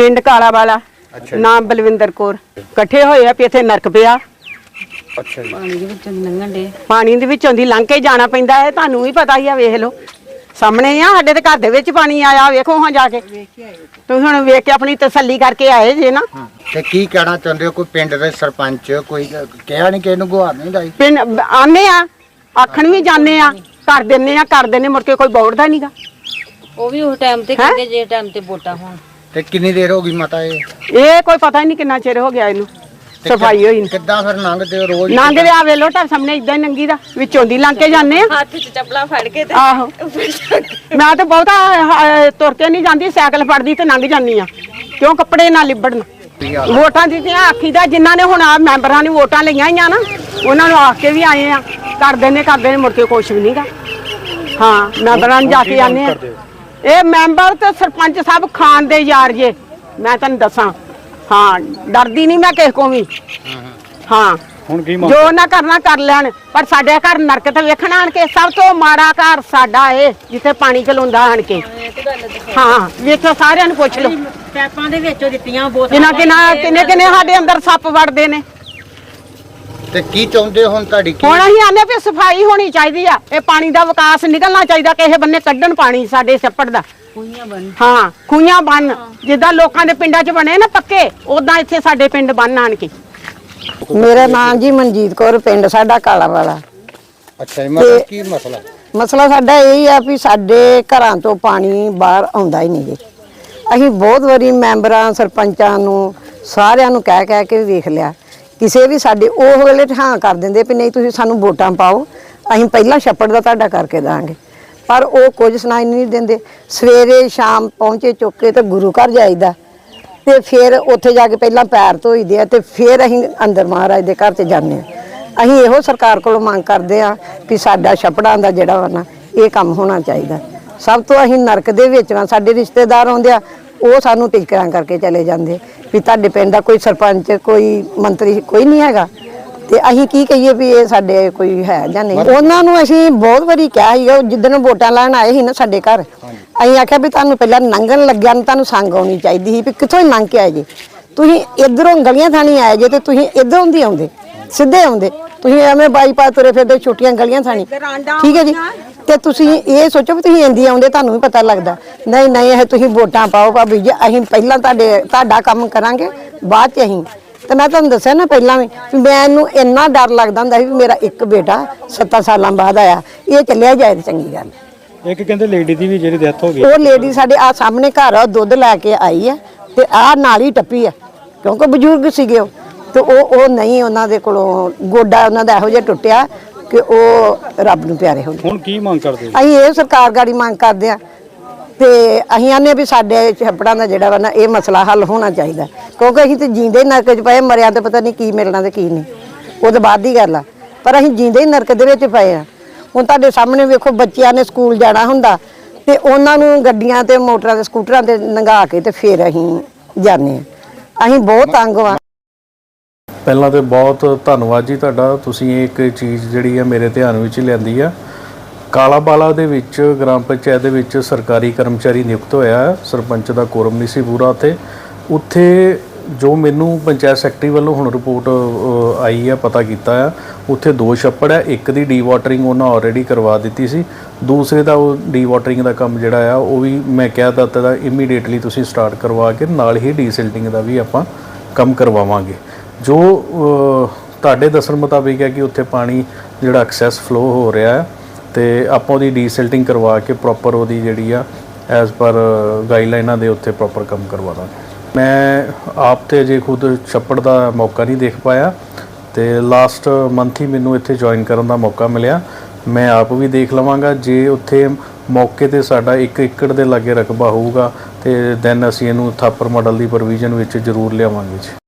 ਪਿੰਡ ਕਾਲਾ ਵਾਲਾ ਅੱਛਾ ਜੀ। ਨਾਮ ਬਲਵਿੰਦਰ ਕੌਰ। ਇਕੱਠੇ ਹੋਏ ਆ ਵੀ ਇੱਥੇ ਨਰਕ ਪਿਆ। ਅੱਛਾ ਜੀ। ਪਾਣੀ ਦੇ ਵਿੱਚੋਂ ਦੀ ਲੰਘਣ ਦੇ ਪਾਣੀ ਦੇ ਵਿੱਚੋਂ ਦੀ ਲੰਘ ਕੇ ਜਾਣਾ ਪੈਂਦਾ ਹੈ ਤੁਹਾਨੂੰ ਵੀ ਪਤਾ ਹੀ ਆ ਵੇਖ ਲਓ। ਸਾਹਮਣੇ ਆ ਸਾਡੇ ਦੇ ਘਰ ਦੇ ਵਿੱਚ ਪਾਣੀ ਆਇਆ ਵੇਖੋ ਹਾਂ ਜਾ ਕੇ। ਤੁਸੀਂ ਹੁਣ ਵੇਖ ਕੇ ਆਪਣੀ ਤਸੱਲੀ ਕਰਕੇ ਆਏ ਜੇ ਨਾ। ਤੇ ਕੀ ਕਹਿਣਾ ਚਾਹੁੰਦੇ ਹੋ? ਕੋਈ ਪਿੰਡ ਦੇ ਸਰਪੰਚ ਕੋਈ ਕਿਹਾ ਨਹੀਂ ਕਿ ਇਹਨੂੰ ਗੁਹਾਰ ਨਹੀਂ ਲਾਈ? ਪਿੰਡ ਆਨੇ ਆ ਆਖਣ ਵੀ ਜਾਂਦੇ ਆ ਕਰ ਦਿੰਨੇ ਆ ਕਰ ਦਿੰਨੇ ਮੁੜ ਕੇ ਕੋਈ ਬੌੜਦਾ ਨਹੀਂਗਾ ਉਹ ਵੀ ਉਸ ਟਾਈਮ ਤੇ ਕਹਿੰਦੇ ਜੇ ਟਾਈਮ ਤੇ ਵੋਟਾਂ ਹੋਣ। ਤੇ ਕਿੰਨੀ ਦੇਰ ਹੋ ਗਈ ਮਾਤਾ ਇਹ? ਇਹ ਕੋਈ ਪਤਾ ਹੀ ਨਹੀਂ ਕਿੰਨਾ ਚਿਰ ਹੋ ਗਿਆ ਇਹਨੂੰ। ਸਫ਼ਾਈ ਹੋਈ ਨੂੰ। ਕਿੱਦਾਂ ਫਿਰ ਲੰਘਦੇ ਹੋ ਰੋਜ਼? ਲੰਘਦੇ ਆ ਵੇਲੋ ਤਾਂ ਸਾਹਮਣੇ ਇਦਾਂ ਹੀ ਨੰਗੀ ਦਾ ਵਿੱਚੋਂ ਦੀ ਲੰਘ ਕੇ ਜਾਂਦੇ ਆ। ਹੱਥ 'ਚ ਚੱਪਲਾਂ ਫੜ ਕੇ ਤੇ ਆਹੋ। ਮੈਂ ਤਾਂ ਬਹੁਤਾ ਅਹ, ਤੁਰ ਕੇ ਨਹੀਂ ਜਾਂਦੀ ਸਾਈਕਲ ਫੜਦੀ ਤੇ ਲੰਘ ਜਾਂਦੀ ਆ। ਕਿਉਂ ਕੱਪੜੇ ਨਾਲ ਲਿਬੜਨ? ਵੋਟਾਂ ਦਿੱਤੀਆਂ ਆਖੀ ਦਾ ਜਿਨ੍ਹਾਂ ਨੇ ਹੁਣ ਆ ਮੈਂਬਰਾਂ ਨੇ ਵੋਟਾਂ ਲਈਆਂ ਹੀ ਆ ਨਾ ਉਹਨਾਂ ਨੂੰ ਆਖ ਕੇ ਵੀ ਆਏ ਆ। ਕਰਦੇ ਨੇ ਕਰਦੇ ਨੇ ਮੁੜ ਕੇ ਕੁਛ ਵੀ ਨਹੀਂਗਾ ਹਾਂ ਮੈਂਬਰਾਂ ਨੂੰ ਜਾ ਕੇ ਆਨੇ ਆ। ਇਹ ਮੈਂਬਰ ਤੇ ਸਰਪੰਚ ਸਾਹਿਬ ਖਾਨ ਦੇ ਯਾਰ ਜੇ। ਮੈਂ ਤੁਹਾਨੂੰ ਦੱਸਾਂ। ਹਾਂ ਡਰਦੀ ਨਹੀਂ ਮੈਂ ਕਿਸੇ ਕੋ ਵੀ। ਹਾਂ। ਹੁਣ ਕੀ ਜੋ ਨਾ ਕਰਨਾ ਕਰ ਲੈਣ ਪਰ ਸਾਡੇ ਘਰ ਨਰਕ ਤੇ ਵੇਖਣ ਆਣ ਕੇ ਸਭ ਤੋਂ ਮਾੜਾ ਘਰ ਸਾਡਾ ਏ ਜਿੱਥੇ ਪਾਣੀ ਖਲੋਂਦਾ ਆਣ ਕੇ। ਹਾਂ ਵੇਖੋ ਸਾਰਿਆਂ ਨੂੰ ਪੁੱਛ ਲਓ। ਪੈਪਾਂ ਦੇ ਵਿੱਚੋਂ ਦਿੱਤੀਆਂ ਬੋਤਲਾਂ ਕਿੰਨਾ ਕਿੰਨਾ ਕਿੰਨੇ ਕਿੰਨੇ ਸਾਡੇ ਅੰਦਰ ਸੱਪ ਵੜਦੇ ਨੇ। ਤੇ ਕੀ ਚਾਹੁੰਦੇ ਹੋ ਹੁਣ ਤੁਹਾਡੀ ਕੀ ਹੁਣ ਅਸੀਂ ਆਨੇ ਵੀ ਸਫ਼ਾਈ ਹੋਣੀ ਚਾਹੀਦੀ ਆ। ਇਹ ਪਾਣੀ ਦਾ ਵਿਕਾਸ ਨਿਕਲਣਾ ਚਾਹੀਦਾ ਕਿਸੇ ਬੰਨੇ ਕੱਢਣ ਪਾਣੀ ਸਾਡੇ ਛੱਪੜ ਦਾ। ਖੂਹੀਆਂ ਬਣ ਹਾਂ ਖੂਹਾਂ ਬੰਨ। ਜਿੱਦਾਂ ਲੋਕਾਂ ਦੇ ਪਿੰਡਾਂ 'ਚ ਬਣੇ ਨਾ ਪੱਕੇ ਉਦਾਂ ਇੱਥੇ ਸਾਡੇ ਪਿੰਡ ਬੰਨ ਆਣ ਕੇ ਮੇਰਾ ਨਾਮ ਜੀ ਮਨਜੀਤ ਕੌਰ ਪਿੰਡ ਸਾਡਾ ਕਾਲਾ ਵਾਲਾ। ਅੱਛਾ ਜੀ ਮਤਲਬ ਕੀ ਮਸਲਾ? ਮਸਲਾ ਸਾਡਾ ਇਹ ਆ ਵੀ ਸਾਡੇ ਘਰਾਂ ਤੋਂ ਪਾਣੀ ਬਾਹਰ ਆਉਂਦਾ ਹੀ ਨਹੀਂ ਜੀ। ਅਸੀਂ ਬਹੁਤ ਵਾਰੀ ਮੈਂਬਰਾਂ ਸਰਪੰਚਾਂ ਨੂੰ ਸਾਰਿਆਂ ਨੂੰ ਕਹਿ ਕਹਿ ਕੇ ਵੇਖ ਲਿਆ। ਕਿਸੇ ਵੀ ਸਾਡੇ ਉਹ ਵੇਲੇ ਠਾਂ ਕਰ ਦਿੰਦੇ ਵੀ ਨਹੀਂ ਤੁਸੀਂ ਸਾਨੂੰ ਵੋਟਾਂ ਪਾਓ, ਅਸੀਂ ਪਹਿਲਾਂ ਛੱਪੜ ਦਾ ਤੁਹਾਡਾ ਕਰਕੇ ਦਾਂਗੇ। ਪਰ ਉਹ ਕੁਝ ਸੁਣਾਈ ਨਹੀਂ ਦਿੰਦੇ। ਸਵੇਰੇ ਸ਼ਾਮ ਪਹੁੰਚੇ ਚੁੱਕੇ ਤੇ ਗੁਰੂ ਘਰ ਜਾਈਦਾ। ਤੇ ਫਿਰ ਉੱਥੇ ਜਾ ਕੇ ਪਹਿਲਾਂ ਪੈਰ ਧੋਈਦੇ ਆ ਤੇ ਫਿਰ ਅਸੀਂ ਅੰਦਰ ਮਹਾਰਾਜ ਦੇ ਘਰ ਤੇ ਜਾਂਦੇ ਆ। ਅਸੀਂ ਇਹੋ ਸਰਕਾਰ ਕੋਲੋਂ ਮੰਗ ਕਰਦੇ ਆ ਕਿ ਸਾਡਾ ਛਪੜਾਂ ਦਾ ਜਿਹੜਾ ਵਾ ਨਾ, ਇਹ ਕੰਮ ਹੋਣਾ ਚਾਹੀਦਾ। ਸਭ ਤੋਂ ਅਸੀਂ ਨਰਕ ਦੇ ਵਿੱਚ ਨਾ ਸਾਡੇ ਰਿਸ਼ਤੇਦਾਰ ਆਉਂਦੇ ਆ ਉਹ ਸਾਨੂੰ ਟਿਚਕਰਾਂ ਕਰਕੇ ਚਲੇ ਜਾਂਦੇ। ਵੀ ਤੁਹਾਡੇ ਪਿੰਡ ਦਾ ਕੋਈ ਸਰਪੰਚ ਕੋਈ ਮੰਤਰੀ ਕੋਈ ਨਹੀਂ ਹੈਗਾ। ਤੇ ਅਸੀਂ ਕੀ ਕਹੀਏ ਵੀ ਇਹ ਸਾਡੇ ਕੋਈ ਹੈ ਜਾਂ ਨਹੀਂ। ਉਹਨਾਂ ਨੂੰ ਅਸੀਂ ਬਹੁਤ ਵਾਰੀ ਕਿਹਾ ਸੀਗਾ ਉਹ ਜਿੱਦਣ ਵੋਟਾਂ ਲੈਣ ਆਏ ਸੀ ਨਾ ਸਾਡੇ ਘਰ ਅਸੀਂ ਆਖਿਆ ਵੀ ਤੁਹਾਨੂੰ ਪਹਿਲਾਂ ਲੰਘਣ ਲੱਗਿਆ ਨੂੰ ਤੁਹਾਨੂੰ ਸੰਗ ਆਉਣੀ ਚਾਹੀਦੀ ਸੀ ਵੀ ਕਿੱਥੋਂ ਹੀ ਲੰਘ ਕੇ ਆਏ ਜੀ। ਤੁਸੀਂ ਇਧਰੋਂ ਗਲੀਆਂ ਥਾਣੀ ਆਏ ਜੇ ਤੇ ਤੁਸੀਂ ਇਧਰੋਂ ਦੀ ਆਉਂਦੇ ਸਿੱਧੇ ਆਉਂਦੇ। ਤੁਸੀਂ ਐਵੇਂ ਬਾਈਪਾਸ ਤੁਰੇ ਫਿਰਦੇ ਛੋਟੀਆਂ ਗਲੀਆਂ ਥਾਣੀ। ਠੀਕ ਹੈ ਜੀ। ਤੇ ਤੁਸੀਂ ਇਹ ਸੋਚੋ ਵੀ ਤੁਸੀਂ ਇੰਦੀ ਆਉਂਦੇ ਤੁਹਾਨੂੰ ਵੀ ਪਤਾ ਲੱਗਦਾ। ਨਹੀਂ ਨਹੀਂ ਇਹ ਤੁਸੀਂ ਵੋਟਾਂ ਪਾਓ ਭਾਬੀ ਜੀ ਅਸੀਂ ਪਹਿਲਾਂ ਤੁਹਾਡੇ ਤੁਹਾਡਾ ਕੰਮ ਕਰਾਂਗੇ ਬਾਅਦ ਚ ਅਸੀਂ। ਤੇ ਮੈਂ ਤੁਹਾਨੂੰ ਦੱਸਿਆ ਨਾ ਪਹਿਲਾਂ ਵੀ ਵੀ ਮੈਨੂੰ ਇੰਨਾ ਡਰ ਲੱਗਦਾ ਹੁੰਦਾ ਸੀ ਵੀ ਮੇਰਾ ਇੱਕ ਬੇਟਾ 7 ਸਾਲਾਂ ਬਾਅਦ ਆਇਆ ਇਹ ਚੱਲਿਆ ਜਾਏ ਤੇ ਚੰਗੀ ਗੱਲ। ਇੱਕ ਕਹਿੰਦੇ ਲੇਡੀ ਦੀ ਵੀ ਜਿਹੜੀ ਡੈਥ ਹੋ ਗਈ। ਉਹ ਲੇਡੀ ਸਾਡੇ ਆ ਸਾਹਮਣੇ ਘਰ ਆ ਉਹ ਦੁੱਧ ਲੈ ਕੇ ਆਈ ਆ ਤੇ ਆ ਨਾਲ ਹੀ ਟੱਪੀ ਆ ਕਿਉਂਕਿ ਬਜ਼ੁਰਗ ਸੀਗੇ ਉਹ। ਤੇ ਉਹ ਉਹ ਨਹੀਂ ਉਹਨਾਂ ਦੇ ਕੋਲੋਂ ਗੋਡਾ ਉਹਨਾਂ ਦਾ ਇਹੋ ਜਿਹਾ ਟੁੱਟਿਆ ਕਿ ਉਹ ਰੱਬ ਨੂੰ ਪਿਆਰੇ ਹੋ ਗਏ ਹੁਣ ਕੀ ਮੰਗ ਕਰਦੇ ਹੋ? ਅਸੀਂ ਇਹ ਸਰਕਾਰ ਗਾੜੀ ਮੰਗ ਕਰਦੇ ਆ ਤੇ ਅਸੀਂ ਆਨੇ ਵੀ ਸਾਡੇ ਛੱਪੜਾਂ ਦਾ ਜਿਹੜਾ ਵਾ ਨਾ ਇਹ ਮਸਲਾ ਹੱਲ ਹੋਣਾ ਚਾਹੀਦਾ। ਕਿਉਂਕਿ ਅਸੀਂ ਤੇ ਜੀਂਦੇ ਨਰਕ 'ਚ ਪਏ ਮਰਿਆਂ ਤੇ ਪਤਾ ਨਹੀਂ ਕੀ ਮਿਲਣਾ ਤੇ ਕੀ ਨਹੀਂ। ਉਹ ਤਾਂ ਬਾਅਦ ਦੀ ਗੱਲ ਆ। ਪਰ ਅਸੀਂ ਜੀਂਦੇ ਹੀ ਨਰਕ ਦੇ ਵਿੱਚ ਪਏ ਆ ਹੁਣ ਤੁਹਾਡੇ ਸਾਹਮਣੇ ਵੇਖੋ ਬੱਚਿਆਂ ਨੇ ਸਕੂਲ ਜਾਣਾ ਹੁੰਦਾ ਤੇ ਉਹਨਾਂ ਨੂੰ ਗੱਡੀਆਂ ਤੇ ਮੋਟਰਾਂ ਤੇ ਸਕੂਟਰਾਂ ਤੇ ਲੰਘਾ ਕੇ ਤੇ ਫਿਰ ਅਸੀਂ ਜਾਂਦੇ ਆ ਅਸੀਂ ਬਹੁਤ ਤੰਗ ਆ ਪਹਿਲਾਂ ਤੇ ਬਹੁਤ ਧੰਨਵਾਦ ਜੀ ਤੁਹਾਡਾ। ਤੁਸੀਂ ਇਹ ਇੱਕ ਚੀਜ਼ ਜਿਹੜੀ ਆ ਮੇਰੇ ਧਿਆਨ ਵਿੱਚ ਲਿਆਂਦੀ ਆ। ਕਾਲਾਬਾਲਾ ਦੇ ਵਿੱਚ, ਗ੍ਰਾਮ ਪੰਚਾਇਤ ਦੇ ਵਿੱਚ ਸਰਕਾਰੀ ਕਰਮਚਾਰੀ ਨਿਯੁਕਤ ਹੋਇਆ ਹੈ। ਸਰਪੰਚ ਦਾ ਕੋਰਮ ਨਹੀਂ ਸੀ ਪੂਰਾ ਉੱਥੇ। ਉੱਥੇ ਜੋ ਮੈਨੂੰ ਪੰਚਾਇਤ ਸੈਕਟਰੀ ਵੱਲੋਂ ਹੁਣ ਰਿਪੋਰਟ ਆਈ ਆ, ਪਤਾ ਕੀਤਾ ਆ, ਉੱਥੇ ਦੋ ਛੱਪੜ ਹੈ ਇੱਕ ਦੀ ਡੀ ਵਾਟਰਿੰਗ ਉਹਨਾਂ ਆਲਰੇਡੀ ਕਰਵਾ ਦਿੱਤੀ ਸੀ। ਦੂਸਰੇ ਦਾ ਉਹ ਡੀ ਵਾਟਰਿੰਗ ਦਾ ਕੰਮ ਜਿਹੜਾ ਆ, ਉਹ ਵੀ ਮੈਂ ਕਹਿ ਦਿੱਤਾ ਦਾ ਇਮੀਡੀਏਟਲੀ ਤੁਸੀਂ ਸਟਾਰਟ ਕਰਵਾ ਕੇ ਨਾਲ ਹੀ ਡੀਸਿਲਟਿੰਗ ਦਾ ਵੀ ਆਪਾਂ ਕੰਮ ਕਰਵਾਵਾਂਗੇ। ਜੋ ਤੁਹਾਡੇ ਦੱਸਣ ਮੁਤਾਬਿਕ ਹੈ ਕਿ ਉੱਥੇ ਪਾਣੀ ਜਿਹੜਾ ਐਕਸੈਸ ਫਲੋ ਹੋ ਰਿਹਾ ਹੈ ਤੇ ਆਪਾਂ ਉਹਦੀ ਡੀਸਿਲਟਿੰਗ ਕਰਵਾ ਕੇ ਪ੍ਰੋਪਰ ਉਹਦੀ ਜਿਹੜੀ ਆ ਐਜ਼ ਪਰ ਗਾਈਡਲਾਈਨਾਂ ਦੇ ਉੱਤੇ ਪ੍ਰੋਪਰ ਕੰਮ ਕਰਵਾ ਦਾਂਗੇ। ਮੈਂ ਆਪ ਤੇ ਜੇ ਖੁਦ ਛੱਪੜ ਦਾ ਮੌਕਾ ਨਹੀਂ ਦੇਖ ਪਾਇਆ ਤੇ ਲਾਸਟ ਮੰਥ ਹੀ ਮੈਨੂੰ ਇੱਥੇ ਜੁਆਇਨ ਕਰਨ ਦਾ ਮੌਕਾ ਮਿਲਿਆ। ਮੈਂ ਆਪ ਵੀ ਦੇਖ ਲਵਾਂਗਾ, ਜੇ ਉੱਥੇ ਮੌਕੇ ਤੇ ਸਾਡਾ 1 ਏਕੜ ਦੇ ਲਾਗੇ ਰਕਬਾ ਹੋਊਗਾ ਤੇ ਦੈਨ ਅਸੀਂ ਇਹਨੂੰ ਥਾਪਰ ਮਾਡਲ ਦੀ ਪ੍ਰੋਵੀਜ਼ਨ ਵਿੱਚ ਜ਼ਰੂਰ ਲਿਆਵਾਂਗੇ ਜੀ।